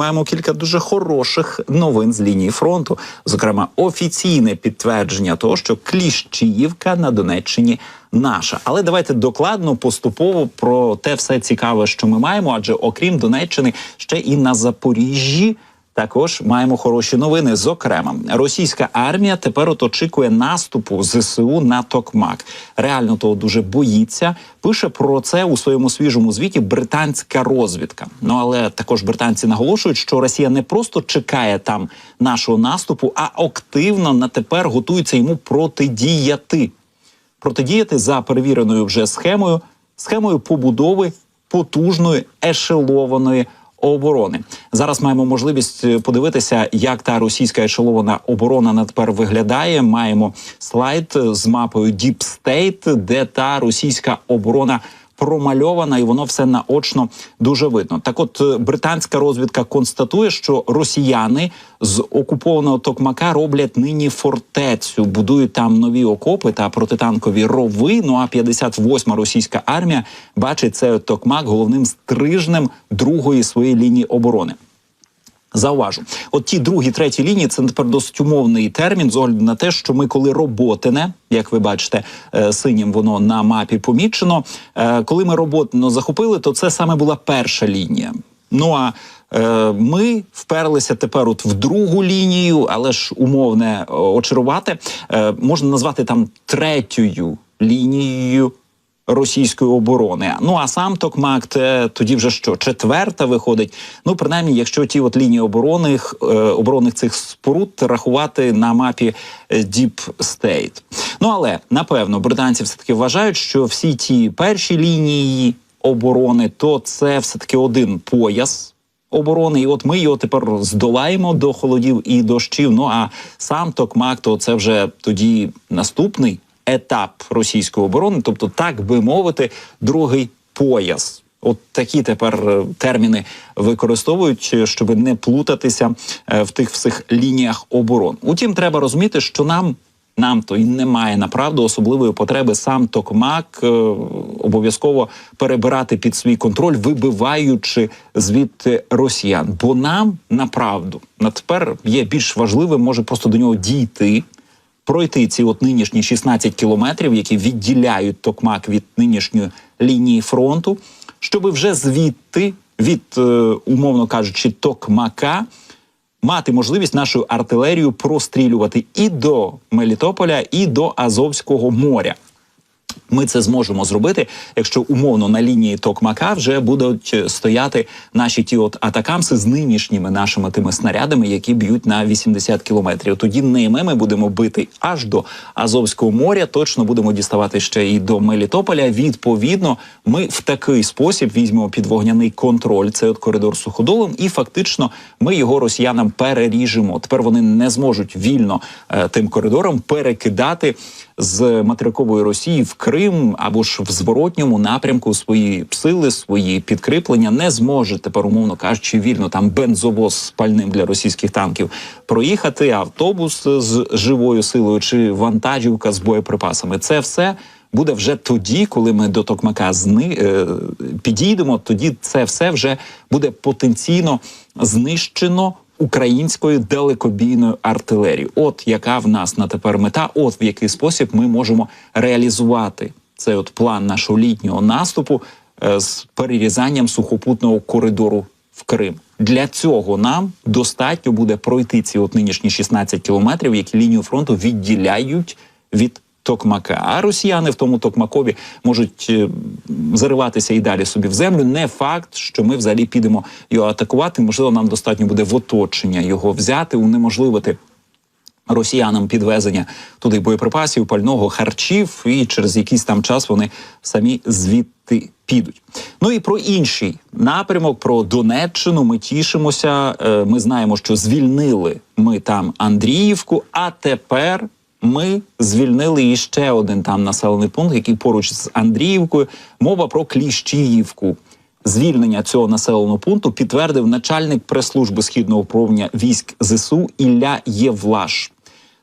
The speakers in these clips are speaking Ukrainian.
маємо кілька дуже хороших новин з лінії фронту. Зокрема, офіційне підтвердження того, що Кліщіївка на Донеччині наша. Але давайте докладно поступово про те все цікаве, що ми маємо. Адже окрім Донеччини, ще і на Запоріжжі. Також маємо хороші новини. Зокрема, російська армія тепер от очікує наступу ЗСУ на Токмак. Реально того дуже боїться. Пише про це у своєму свіжому звіті британська розвідка. Ну але також британці наголошують, що Росія не просто чекає там нашого наступу, а активно на тепер готується йому протидіяти. Протидіяти за перевіреною вже схемою, схемою побудови потужної ешелованої оборони. Зараз маємо можливість е, подивитися, як та російська ешелована оборона на тепер виглядає. Маємо слайд з мапою Deep State, де та російська оборона. Промальована і воно все наочно дуже видно. Так, от е, британська розвідка констатує, що росіяни з окупованого Токмака роблять нині фортецю, будують там нові окопи та протитанкові рови. Ну а 58-ма російська армія бачить цей Токмак головним стрижнем другої своєї лінії оборони. Зауважу, от ті другі, треті лінії це тепер досить умовний термін з огляду на те, що ми, коли роботине, як ви бачите, е, синім воно на мапі помічено. е, Коли ми роботино захопили, то це саме була перша лінія. Ну а е, ми вперлися тепер от в другу лінію, але ж умовне очарувати можна назвати там третьою лінією російської оборони. Ну а сам Токмак тоді вже що четверта виходить. Ну принаймні, якщо ті от лінії оборони е, оборонних цих споруд рахувати на мапі е, Deep State. Ну але напевно британці все таки вважають, що всі ті перші лінії оборони, то це все таки один пояс. Оборони, і от ми його тепер здолаємо до холодів і дощів. Ну а сам Токмак, то це вже тоді наступний етап російської оборони, тобто, так би мовити, другий пояс. От такі тепер е, терміни використовують, е, щоб не плутатися е, в тих всіх лініях оборон. Утім, треба розуміти, що нам. Нам то й немає направду особливої потреби сам Токмак е, обов'язково перебирати під свій контроль, вибиваючи звідти росіян. Бо нам направду на тепер є більш важливим, може просто до нього дійти, пройти ці от нинішні 16 кілометрів, які відділяють Токмак від нинішньої лінії фронту, щоб вже звідти, від е, умовно кажучи, Токмака. Мати можливість нашу артилерію прострілювати і до Мелітополя, і до Азовського моря. Ми це зможемо зробити, якщо умовно на лінії Токмака вже будуть стояти наші ті от атакамси з нинішніми нашими тими снарядами, які б'ють на 80 кілометрів. Тоді ними ми будемо бити аж до Азовського моря. Точно будемо діставати ще і до Мелітополя. Відповідно, ми в такий спосіб візьмемо під вогняний контроль цей от коридор суходолом, і фактично ми його росіянам переріжемо. Тепер вони не зможуть вільно е, тим коридором перекидати з материкової Росії в Крим або ж в зворотньому напрямку свої сили, свої підкріплення не зможе тепер, умовно кажучи, вільно там бензовоз з пальним для російських танків проїхати, автобус з живою силою чи вантажівка з боєприпасами. Це все. Буде вже тоді, коли ми до Токмака зни е, підійдемо. Тоді це все вже буде потенційно знищено українською далекобійною артилерією. От яка в нас на тепер мета, от в який спосіб ми можемо реалізувати цей от план нашого літнього наступу е, з перерізанням сухопутного коридору в Крим. Для цього нам достатньо буде пройти ці от нинішні 16 кілометрів, які лінію фронту відділяють від Токмака. А росіяни в тому Токмакові можуть е, зариватися і далі собі в землю. Не факт, що ми взагалі підемо його атакувати. Можливо, нам достатньо буде в оточення його взяти, унеможливити. Росіянам підвезення туди боєприпасів, пального харчів, і через якийсь там час вони самі звідти підуть. Ну і про інший напрямок, про Донеччину. Ми тішимося. Е, Ми знаємо, що звільнили ми там Андріївку, а тепер ми звільнили іще один там населений пункт, який поруч з Андріївкою. Мова про Кліщіївку. Звільнення цього населеного пункту підтвердив начальник прес-служби східного управління військ ЗСУ Ілля Євлаш.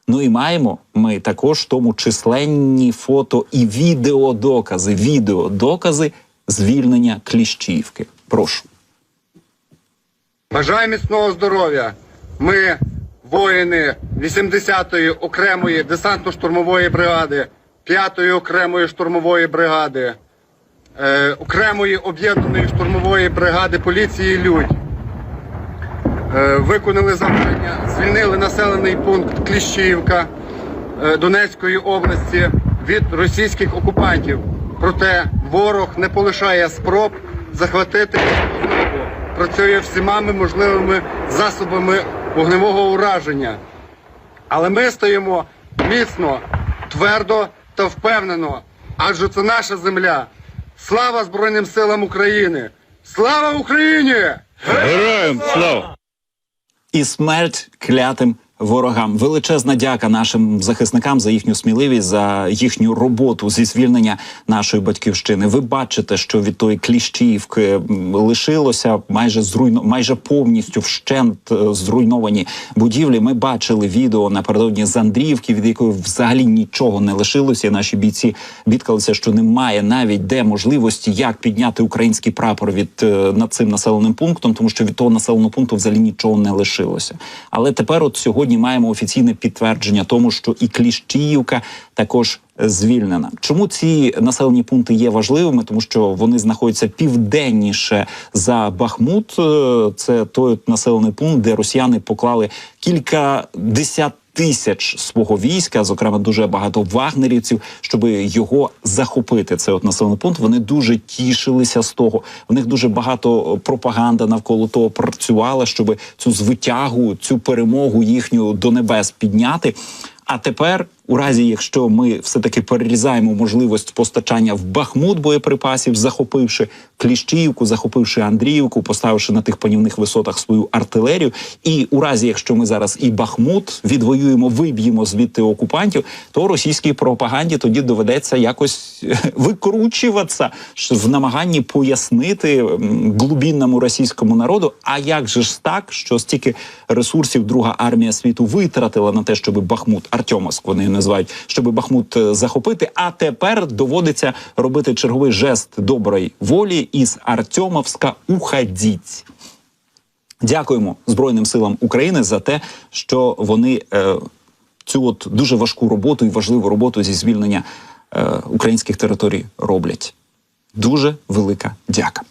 Ну і маємо ми також тому численні фото і відеодокази. Відеодокази звільнення Кліщіївки. Прошу. Бажаю міцного здоров'я. Ми, воїни 80-ї окремої десантно-штурмової бригади, 5-ї окремої штурмової бригади, е, окремої об'єднаної штурмової бригади поліції Людь. Е, виконали завдання, звільнили населений пункт Кліщіївка е, Донецької області від російських окупантів. Проте ворог не полишає спроб захватити. Працює всіма можливими засобами вогневого ураження. Але ми стоїмо міцно, твердо та впевнено, адже це наша земля. Слава Збройним силам України! Слава Україні! Героям слава! і смерть клятим ворогам. Величезна дяка нашим захисникам за їхню сміливість, за їхню роботу зі звільнення нашої батьківщини. Ви бачите, що від тої кліщівки лишилося майже зруйно, майже повністю вщент е, зруйновані будівлі. Ми бачили відео напередодні з Андріївки, від якої взагалі нічого не лишилося. Наші бійці бідкалися, що немає навіть де можливості, як підняти український прапор від е, над цим населеним пунктом, тому що від того населеного пункту взагалі нічого не лишилося. Але тепер, от сьогодні, маємо офіційне підтвердження тому, що і Кліщіївка також звільнена. Чому ці населені пункти є важливими? Тому що вони знаходяться південніше за Бахмут. Е, Це той населений пункт, де росіяни поклали кілька десят тисяч свого війська, зокрема дуже багато вагнерівців, щоб його захопити. Це от населений пункт. Вони дуже тішилися з того. В них дуже багато пропаганда навколо того працювала, щоб цю звитягу, цю перемогу їхню до небес підняти. А тепер, у разі, якщо ми все таки перерізаємо можливість постачання в Бахмут боєприпасів, захопивши Кліщіївку, захопивши Андріївку, поставивши на тих панівних висотах свою артилерію, і у разі, якщо ми зараз і Бахмут відвоюємо, виб'ємо звідти окупантів, то російській пропаганді тоді доведеться якось викручуватися в намаганні пояснити глубінному російському народу. А як же ж так, що стільки ресурсів Друга армія світу витратила на те, щоб Бахмут Артемовськ вони називають, щоб Бахмут е, захопити. А тепер доводиться робити черговий жест доброї волі із Артемовська уходіть. Дякуємо Збройним силам України за те, що вони е, цю от дуже важку роботу і важливу роботу зі звільнення е, українських територій роблять. Дуже велика дяка.